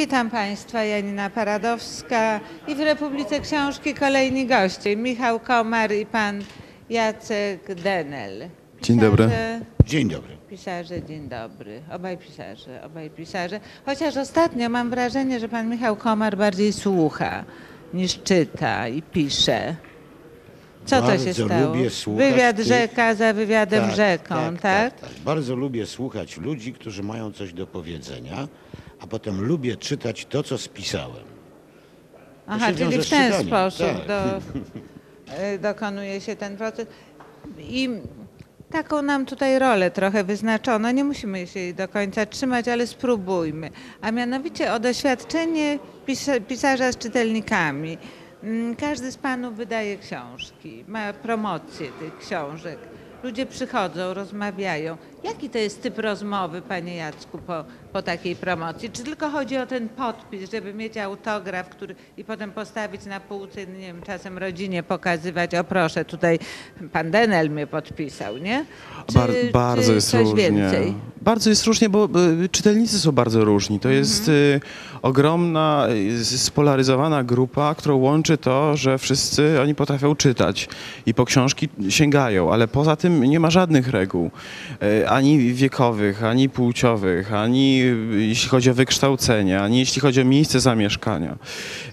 Witam Państwa, Janina Paradowska i w Republice Książki kolejni goście. Michał Komar i Pan Jacek Denel. Dzień dobry. Pisarze- Dzień dobry. Pisarze, dzień dobry. Obaj pisarze, obaj pisarze. Chociaż ostatnio mam wrażenie, że Pan Michał Komar bardziej słucha niż czyta i pisze. Co to się Bardzo stało? lubię słuchać Wywiad tych- rzeka za wywiadem rzeką, tak? tak, Bardzo lubię słuchać ludzi, którzy mają coś do powiedzenia, a potem lubię czytać to, co spisałem. Aha, się czyli w ten czytaniem, sposób tak. do, y, dokonuje się ten proces. I taką nam tutaj rolę trochę wyznaczono. Nie musimy się jej do końca trzymać, ale spróbujmy. A mianowicie o doświadczenie pisa- pisarza z czytelnikami. Mm, Każdy z panów wydaje książki, ma promocję tych książek. Ludzie przychodzą, rozmawiają. Jaki to jest typ rozmowy, panie Jacku, po, po takiej promocji? Czy tylko chodzi o ten podpis, żeby mieć autograf, który i potem postawić na półce, nie wiem, czasem rodzinie pokazywać, o proszę, tutaj pan Denel mnie podpisał, nie? Czy, Bar- bardzo czy jest coś różnie. więcej? Bardzo jest różnie, bo y, czytelnicy są bardzo różni. To jest y, ogromna, y, spolaryzowana grupa, którą łączy to, że wszyscy oni potrafią czytać i po książki sięgają, ale poza tym nie ma żadnych reguł. Y, ani wiekowych, ani płciowych, ani jeśli chodzi o wykształcenie, ani jeśli chodzi o miejsce zamieszkania,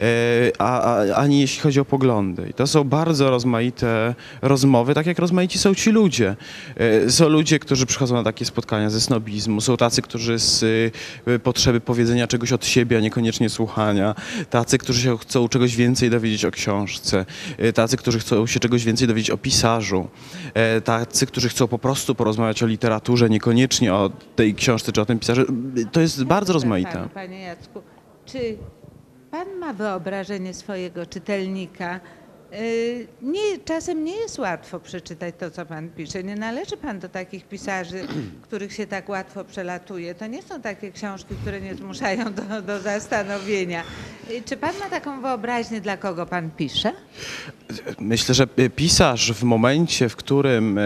y, a, ani jeśli chodzi o poglądy. I to są bardzo rozmaite rozmowy, tak jak rozmaici są ci ludzie. E, Są ludzie, którzy przychodzą na takie spotkania ze snobizmu, są tacy, którzy z y, potrzeby powiedzenia czegoś od siebie, a niekoniecznie słuchania, tacy, którzy się chcą czegoś więcej dowiedzieć o książce, e, tacy, którzy chcą się czegoś więcej dowiedzieć o pisarzu, e, tacy, którzy chcą po prostu porozmawiać o literaturze, niekoniecznie o tej książce czy o tym pisarze. To jest bardzo rozmaite. Panu, panie Jacku, czy pan ma wyobrażenie swojego czytelnika? Yy, Nie, czasem nie jest łatwo przeczytać to, co pan pisze. Nie należy pan do takich pisarzy, których się tak łatwo przelatuje. To nie są takie książki, które nie zmuszają do, do zastanowienia. Yy, Czy pan ma taką wyobraźnię, dla kogo pan pisze? Myślę, że y, pisarz w momencie, w którym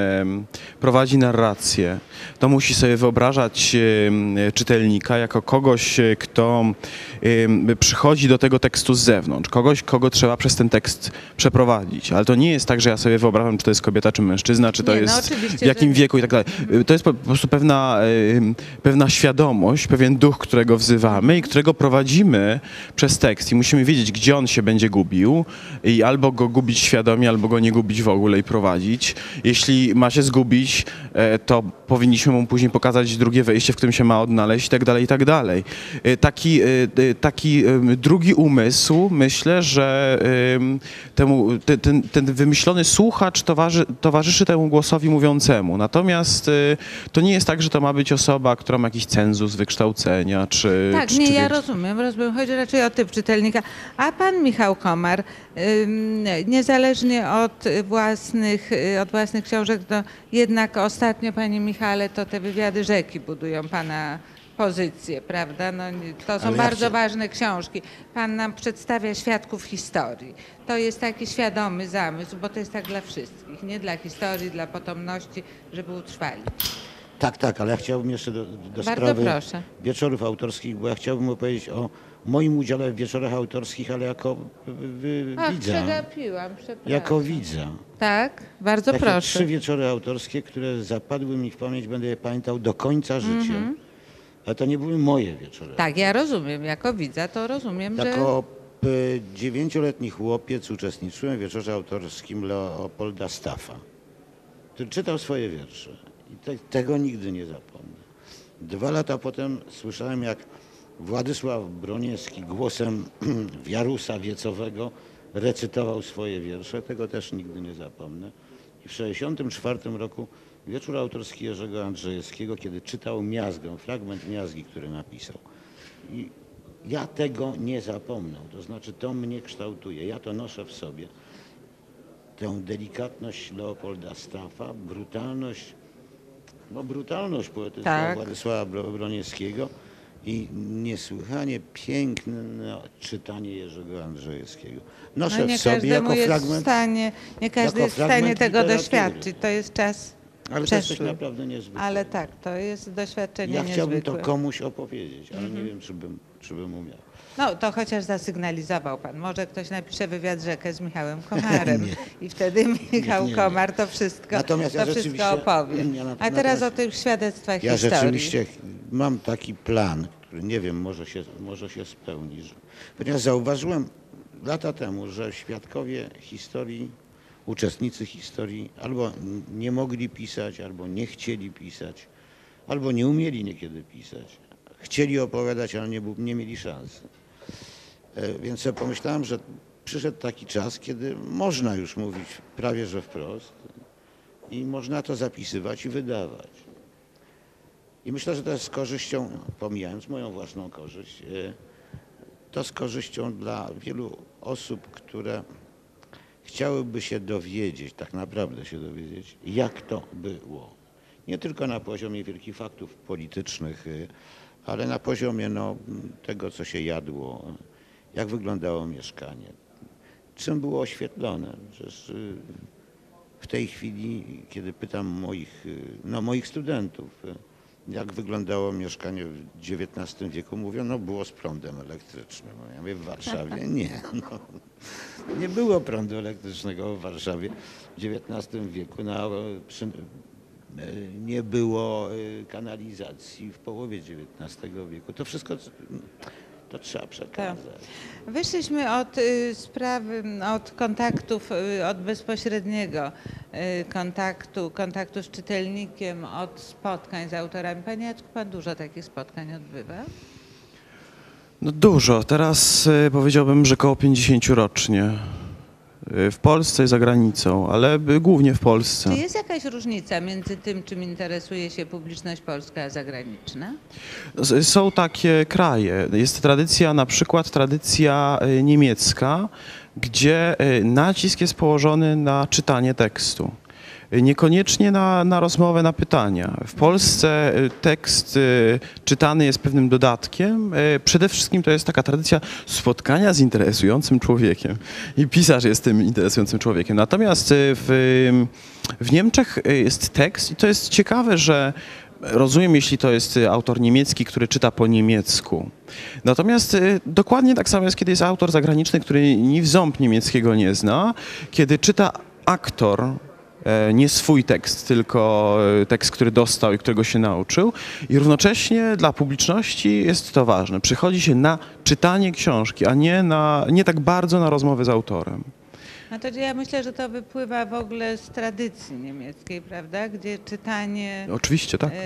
prowadzi narrację, to musi sobie wyobrażać czytelnika jako kogoś, e, kto przychodzi do tego tekstu z zewnątrz, kogoś, kogo trzeba przez ten tekst przeprowadzić. Ale to nie jest tak, że ja sobie wyobrażam, czy to jest kobieta, czy mężczyzna, czy to Nie, no jest oczywiście, w jakim że- wieku i tak dalej. To jest po prostu pewna, pewna świadomość, pewien duch, którego wzywamy i którego prowadzimy przez tekst. I musimy wiedzieć, gdzie on się będzie gubił i albo go gubić świadomie, albo go nie gubić w ogóle i prowadzić. Jeśli ma się zgubić, e, to powinniśmy mu później pokazać drugie wejście, w którym się ma odnaleźć i tak dalej, i tak dalej. E, Taki, e, taki drugi umysł, myślę, że em, temu, te- ten, ten wymyślony słuchacz towarzy, towarzyszy temu głosowi mówiącemu. Natomiast e, to nie jest tak, że to ma być osoba, która ma jakiś cenzus wykształcenia, czy... Tak, czy, nie, czy ja rozumiem, rozumiem. Chodzi raczej o typ czytelnika. A pan Michał Komar, niezależnie od własnych, y, od własnych książek, to jednak ostatnio, panie Michale, to te wywiady rzeki budują pana pozycję, prawda? No, to są Ale ja bardzo chcę- ważne książki. Pan nam przedstawia świadków historii. To jest taki świadomy zamysł, bo to jest tak dla wszystkich, nie dla historii, dla potomności, żeby utrwalić. Tak, tak, ale ja chciałbym jeszcze do, do Bardzo sprawy proszę. wieczorów autorskich, bo ja chciałbym opowiedzieć o moim udziale w wieczorach autorskich, ale jako y, Ach, widza. przegapiłam, przepraszam. Jako widza. Tak, bardzo Takie proszę. trzy wieczory autorskie, które zapadły mi w pamięć, będę je pamiętał do końca życia. Ale to nie były moje wieczory. Tak, ja rozumiem. Jako widza to rozumiem, że... Jako y, dziewięcioletni chłopiec uczestniczyłem w wieczorze autorskim Leopolda Staffa, który czytał swoje wiersze. I te, tego nigdy nie zapomnę. Dwa lata potem słyszałem, jak Władysław Broniewski głosem Wiarusa Wiecowego recytował swoje wiersze. Tego też nigdy nie zapomnę. I w 1964 roku wieczór autorski Jerzego Andrzejewskiego, kiedy czytał Miazgę, fragment Miazgi, który napisał. I ja tego nie zapomnę. To znaczy, to mnie kształtuje. Ja to noszę w sobie. Tę delikatność Leopolda Staffa, brutalność, no brutalność poetycką Tak. Władysława Bro- Broniewskiego i niesłychanie piękne czytanie Jerzego Andrzejewskiego. Noszę No w sobie jako fragment, stanie, nie każdy jest w stanie tego literatury. doświadczyć. To jest czas ale to jest coś przeszły. naprawdę niezwykłego. Ale tak, to jest doświadczenie Ja chciałbym niezwykłe. Mhm. to komuś opowiedzieć, ale nie wiem, czy bym czy bym umiał. No to chociaż zasygnalizował pan. Może ktoś napisze wywiad rzekę z Michałem Komarem i wtedy Michał nie, nie. Komar to wszystko, Natomiast ja to wszystko rzeczywiście- opowie. na- A teraz o tych świadectwach Ja historii. rzeczywiście mam taki plan, który nie wiem, może się, może się spełni. Ponieważ zauważyłem lata temu, że świadkowie historii, uczestnicy historii albo nie mogli pisać, albo nie chcieli pisać, albo nie umieli niekiedy pisać. Chcieli opowiadać, ale nie, nie mieli szansy. E, Więc pomyślałem, że przyszedł taki czas, kiedy można już mówić prawie że wprost i można to zapisywać i wydawać. I myślę, że to jest z korzyścią, pomijając moją własną korzyść, e, to z korzyścią dla wielu osób, które chciałyby się dowiedzieć, tak naprawdę się dowiedzieć, jak to było. Nie tylko na poziomie wielkich faktów politycznych, y, ale na poziomie no, tego, co się jadło, jak wyglądało mieszkanie, czym było oświetlone. Przecież y, w tej chwili, kiedy pytam moich, y, no, moich studentów, jak wyglądało mieszkanie w XIX wieku, mówią, no było z prądem elektrycznym. No, Ja mówię, w Warszawie nie. No, nie było prądu elektrycznego w Warszawie w XIX wieku. Na, przy, e, nie było e, kanalizacji w połowie XIX wieku. To wszystko to trzeba przekazać. Wyszliśmy od y, sprawy, od kontaktów, y, od bezpośredniego y, kontaktu, kontaktu z czytelnikiem, od spotkań z autorami. Panie Jacku, pan dużo takich spotkań odbywa? No dużo. Teraz y, powiedziałbym, że około 50 rocznie. Y, W Polsce i za granicą, ale y, głównie w Polsce. Czy jest jakaś różnica między tym, czym interesuje się publiczność polska, a zagraniczna? S- Są takie kraje. Jest tradycja, na przykład tradycja y, niemiecka, gdzie y, nacisk jest położony na czytanie tekstu. Niekoniecznie na, na rozmowę, na pytania. W Polsce y, tekst y, czytany jest pewnym dodatkiem. Y, Przede wszystkim to jest taka tradycja spotkania z interesującym człowiekiem. I pisarz jest tym interesującym człowiekiem. Natomiast w, w Niemczech jest tekst i to jest ciekawe, że Rozumiem, jeśli to jest autor niemiecki, który czyta po niemiecku. Natomiast dokładnie tak samo jest, kiedy jest autor zagraniczny, który ni w ząb niemieckiego nie zna, kiedy czyta aktor nie swój tekst, tylko e, tekst, który dostał i którego się nauczył. I równocześnie dla publiczności jest to ważne. Przychodzi się na czytanie książki, a nie, na, nie tak bardzo na rozmowę z autorem. No to ja myślę, że to wypływa w ogóle z tradycji niemieckiej, prawda? Gdzie czytanie Oczywiście, tak. e,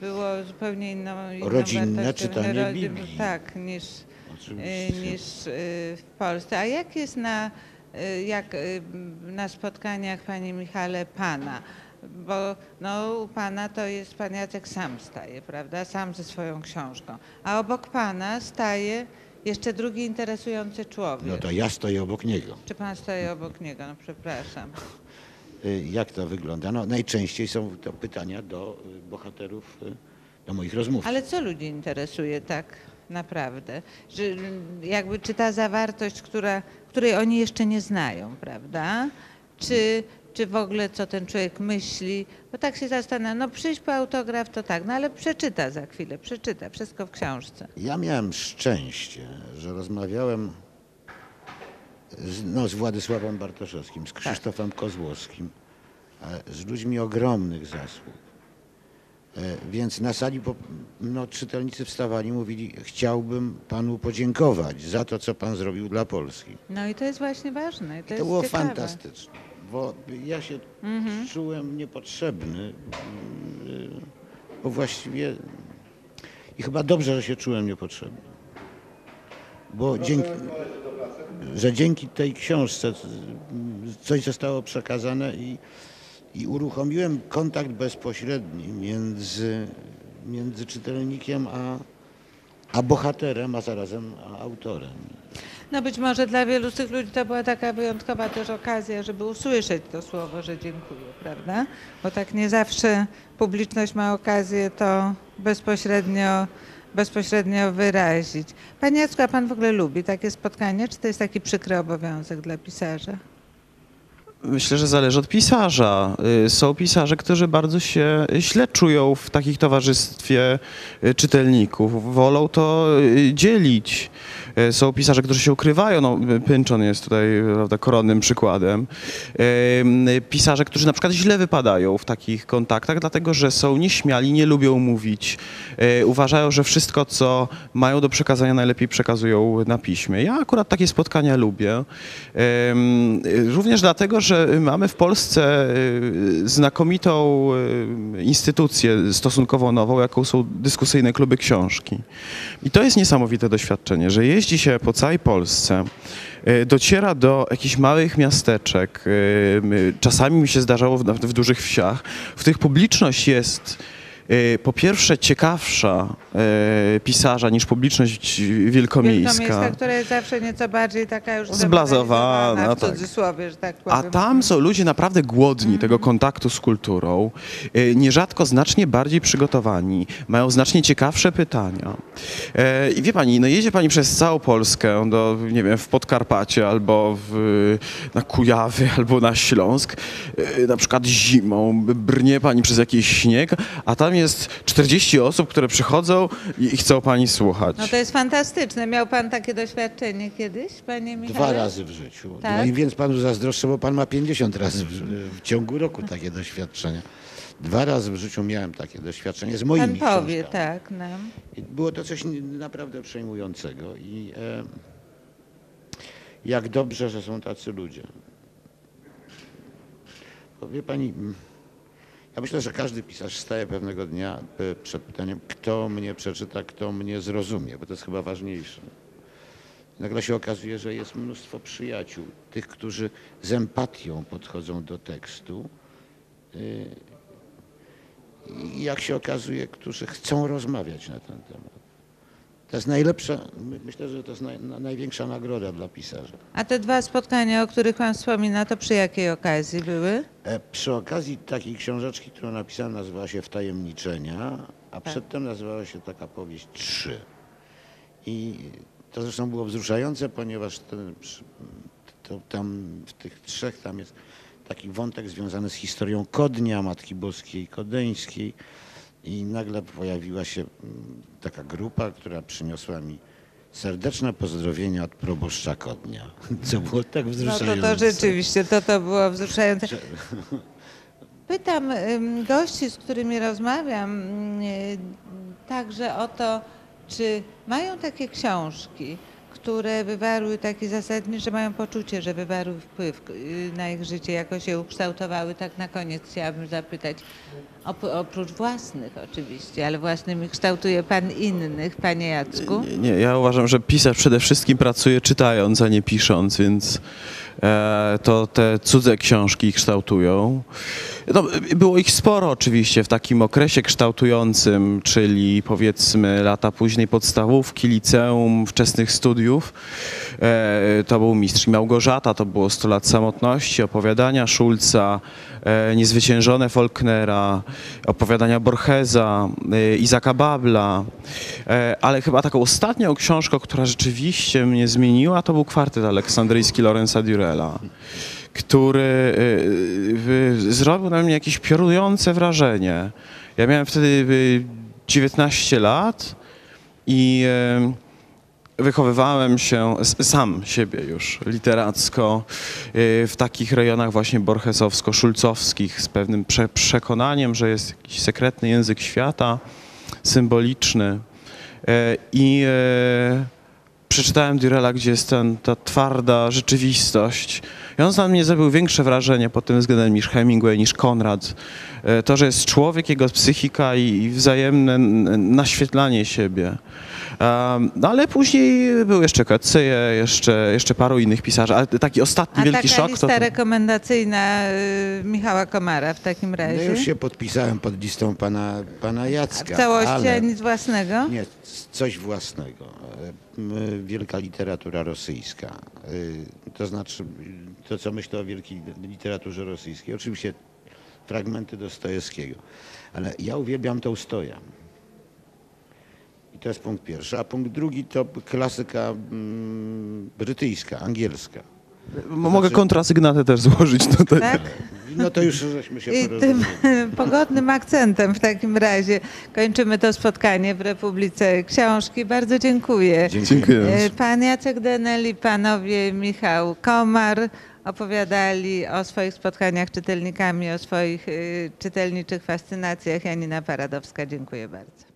było zupełnie inną, inną Rodzinne wartością. czytanie Rodzi- Biblii. Tak, niż, e, Oczywiście. niż e, w Polsce. A jak jest na, e, jak e, na spotkaniach, panie Michale, pana? Bo no, u pana to jest pan Jacek sam staje, prawda? Sam ze swoją książką. A obok pana staje jeszcze drugi interesujący człowiek. No to ja stoję obok niego. Czy pan stoi obok niego? No przepraszam. Y, Jak to wygląda? No, najczęściej są to pytania do y, bohaterów, y, do moich rozmówców. Ale co ludzi interesuje tak naprawdę? Że jakby czy ta zawartość, która, której oni jeszcze nie znają, prawda? Czy, czy w ogóle co ten człowiek myśli? Bo tak się zastanawiam, no przyjść po autograf to tak, no ale przeczyta za chwilę, przeczyta, wszystko w książce. Ja miałem szczęście, że rozmawiałem z, no, z Władysławem Bartoszewskim, z Krzysztofem Kozłowskim, e, z ludźmi ogromnych zasług. E, Więc na sali po, no, czytelnicy wstawali i mówili, chciałbym panu podziękować za to, co pan zrobił dla Polski. No i to jest właśnie ważne. i To, To, jest było ciekawe. fantastyczne, bo ja się czułem niepotrzebny, bo właściwie i chyba dobrze, że się czułem niepotrzebny. Bo dzięki, że dzięki tej książce coś zostało przekazane i, i uruchomiłem kontakt bezpośredni między, między czytelnikiem a, a bohaterem, a zarazem a autorem. No być może dla wielu z tych ludzi to była taka wyjątkowa też okazja, żeby usłyszeć to słowo, że dziękuję, prawda? Bo tak nie zawsze publiczność ma okazję to bezpośrednio, bezpośrednio wyrazić. Panie Jacku, a pan w ogóle lubi takie spotkania, czy to jest taki przykry obowiązek dla pisarza? Myślę, że zależy od pisarza. Y, Są pisarze, którzy bardzo się źle czują w takich towarzystwie y, czytelników. Wolą to y, dzielić. Y, Są pisarze, którzy się ukrywają. No, Pynczon jest tutaj prawda, koronnym przykładem. Pisarze, którzy na przykład źle wypadają w takich kontaktach, dlatego że są nieśmiali, nie lubią mówić. y, Uważają, że wszystko, co mają do przekazania, najlepiej przekazują na piśmie. Ja akurat takie spotkania lubię. Również dlatego, że mamy w Polsce y, znakomitą instytucję stosunkowo nową, jaką są dyskusyjne kluby książki. I to jest niesamowite doświadczenie, że jeździ się po całej Polsce, y, dociera do jakichś małych miasteczek, y, y, czasami mi się zdarzało w, w dużych wsiach, w których publiczność jest po pierwsze ciekawsza y, pisarza niż publiczność wielkomiejska. Wielkomiejska, która jest zawsze nieco bardziej taka już Zblazowana, w tak. cudzysłowie, że tak A powiem. tam są ludzie naprawdę głodni tego kontaktu z kulturą, y, nierzadko znacznie bardziej przygotowani, mają znacznie ciekawsze pytania. E, I wie pani, no jedzie pani przez całą Polskę, do, nie wiem, w Podkarpacie albo w, na Kujawy, albo na Śląsk, na przykład zimą, brnie pani przez jakiś śnieg, a tam jest 40 osób, które przychodzą i, chcą pani słuchać. No to jest fantastyczne. Miał pan takie doświadczenie kiedyś, panie Michale? Dwa razy w życiu. Tak? No i więc panu zazdroszczę, bo pan ma 50 razy w, w ciągu roku takie doświadczenia. Dwa razy w życiu miałem takie doświadczenie z moimi Pan powie, książkami. tak, nam. I Było to coś naprawdę przejmującego i e, jak dobrze, że są tacy ludzie. Bo wie pani, ja myślę, że każdy pisarz staje pewnego dnia e, przed pytaniem, kto mnie przeczyta, kto mnie zrozumie, bo to jest chyba ważniejsze. Nagle się okazuje, że jest mnóstwo przyjaciół, tych, którzy z empatią podchodzą do tekstu. y, I jak się okazuje, którzy chcą rozmawiać na ten temat. To jest najlepsza, my- myślę, że to jest naj, na- największa nagroda dla pisarza. A te dwa spotkania, o których pan wspomina, to przy jakiej okazji były? E, Przy okazji takiej książeczki, którą napisałem, nazywała się Wtajemniczenia, a przedtem nazywała się taka powieść Trzy. I to zresztą było wzruszające, ponieważ ten, to tam w tych trzech tam jest taki wątek związany z historią Kodnia, Matki Boskiej Kodeńskiej. I nagle pojawiła się mm, taka grupa, która przyniosła mi serdeczne pozdrowienia od proboszcza Kodnia, co było tak No wzruszające. to, to rzeczywiście, to, to było wzruszające. Pytam gości, z którymi rozmawiam, y, także o to, czy mają takie książki, które wywarły taki zasadniczy, że mają poczucie, że wywarły wpływ y, na ich życie, jako się ukształtowały. Tak na koniec chciałabym zapytać, Op- oprócz własnych oczywiście, ale własnymi kształtuje pan innych, panie Jacku? Nie, nie, ja uważam, że pisarz przede wszystkim pracuje czytając, a nie pisząc, więc e, to te cudze książki kształtują. No, było ich sporo oczywiście w takim okresie kształtującym, czyli powiedzmy lata późnej podstawówki, liceum, wczesnych studiów. E, to był Mistrz Małgorzata, to było 100 lat samotności, opowiadania Szulca, e, Niezwyciężone Faulknera, opowiadania Borgesa, e, Izaka Babla, ale chyba taką ostatnią książką, która rzeczywiście mnie zmieniła, to był kwartet aleksandryjski Lorenza Durella, który e, zrobił na mnie jakieś piorunujące wrażenie. Ja miałem wtedy e, 19 lat i e, wychowywałem się sam siebie już literacko y, w takich rejonach właśnie borgesowsko-szulcowskich z pewnym prze przekonaniem, że jest jakiś sekretny język świata, symboliczny. I przeczytałem Durella, gdzie jest ten, ta twarda rzeczywistość. I on na mnie zrobił większe wrażenie pod tym względem niż Hemingway, niż Konrad. E, To, że jest człowiek, jego psychika i, wzajemne naświetlanie siebie. Um, no ale później był jeszcze Kaceje, jeszcze, jeszcze paru innych pisarzy, ale taki ostatni A wielki taka szok lista to... rekomendacyjna y, Michała Komara w takim No razie? już się podpisałem pod listą pana, pana A Jacka. w całości, ale... a nic własnego? Nie, coś własnego. Wielka literatura rosyjska. Y, To znaczy, y, to co myślę o wielkiej literaturze rosyjskiej. Oczywiście fragmenty Dostojewskiego. Ale ja uwielbiam Tołstoja. I to jest punkt pierwszy. A punkt drugi to klasyka mm, brytyjska, angielska. Mogę kontrasygnatę też złożyć tutaj. Tak? No to już żeśmy się I tym pogodnym akcentem w takim razie kończymy to spotkanie w Republice Książki. Bardzo dziękuję. Dziękuję. E, Pan Jacek Denel i panowie Michał Komar opowiadali o swoich spotkaniach z czytelnikami, o swoich y, czytelniczych fascynacjach. Janina Paradowska, dziękuję bardzo.